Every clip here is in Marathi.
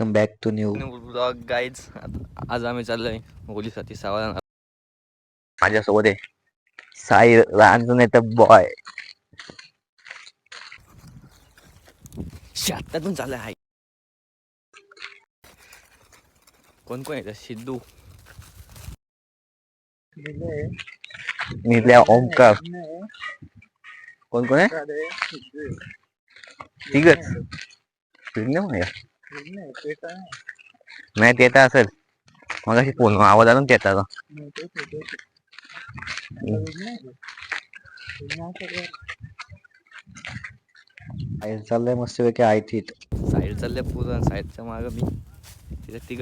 welcome back to new blog guys आज आम्ही चाललोय होलीसाठी सावधान माझ्यासोबत आहे साई रांजणेचा बॉय शेतातून चाललं आहे कोण कोण येतं सिद्धू निल्या ओमकार कोण कोण आहे तिघच तिघ नाही नाही ते तर असेल. मग अशी फोन आवाज आणून ते येतात चाललंय मस्त पैकी आय थीट साईड चाललंय पूर्ण साईडच्या मागं मी. तिथे तिघ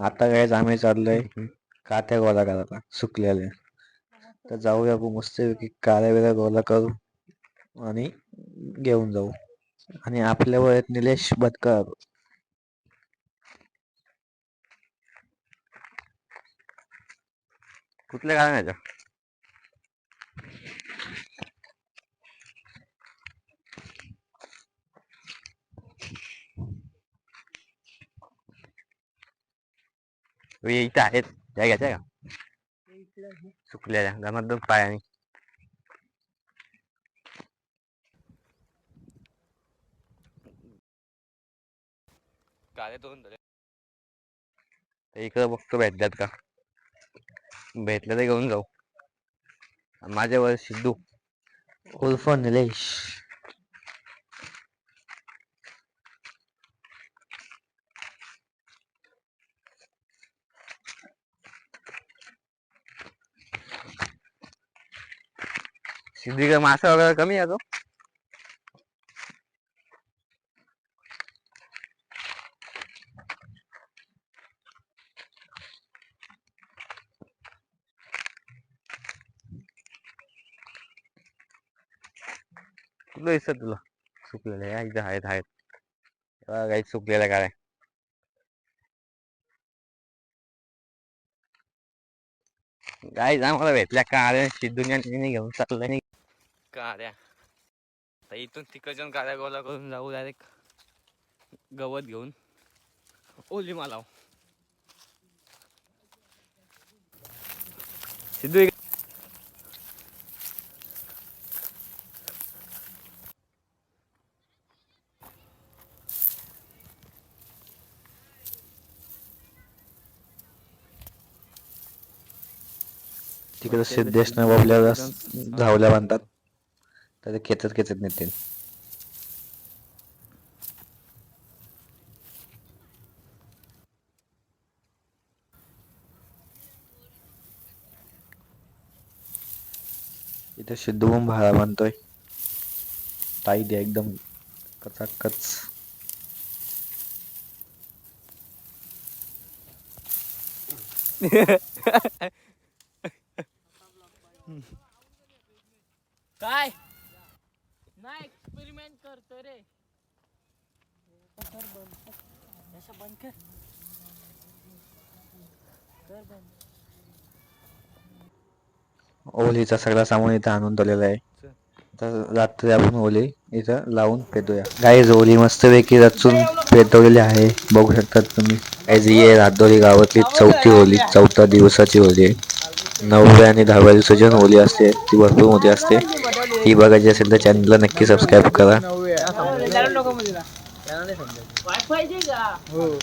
आता काय आम्ही चाललोय काथ्या गोळा करायला सुकलेले तर जाऊया आपण मस्त काळ्या वेळा गोळा करू आणि घेऊन जाऊ. आणि आपल्या वयात निलेश बदकर कुठल्या गाण्याच्या इथं आहेत त्या घ्यायच्या का सुकलेल्या पायाने काळे दोन. तर इकडं बघतो भेटल्यात का भेटलं तर घेऊन जाऊ माझ्यावर सिद्धू उर्फ निलेश सिद्धी का मासा वगैरे कमी आहे तो तुला दिसत तुला? सुकलेलं आहे. इथं आहेत आहेत. काही सुकलेलं काय गाईज आम्हाला भेटल्या का? अरे सिद्धून घेऊन चाललंय. काड्या तर इथून तिकडे जाऊन काड्या गोळा करून जाऊ डायरेक्ट गवत घेऊन. ओली मालाव. सिद्धू तिकडे सिद्धेश न बाबल्याला धावल्या बांधतात तर ते खेचत खेचत नेतील. इथे सिद्धू पण भाडा बांधतोय ताई द्या एकदम कचाकच. काय? नाही एक्सपेरिमेंट करतो रे. कर बंद कर. असं बंद कर. कर बंद. ओलीचा सगळा सामान इथं आणून ठेवलेला आहे. तर रात्री आपण ओली इथं लावून पेटूया. गाई ओली मस्तपैकी रचून पेटवलेली आहे. बघू शकतात तुम्ही. आज ये रातोली गावातली चौथी होली चौथ्या दिवसाची होली आहे. नवव्या आणि दहाव्याची सीजन होली असते ती भरपूर मोठी असते. ती बघायची असेल तर चॅनलला नक्की सबस्क्राईब करा. हो.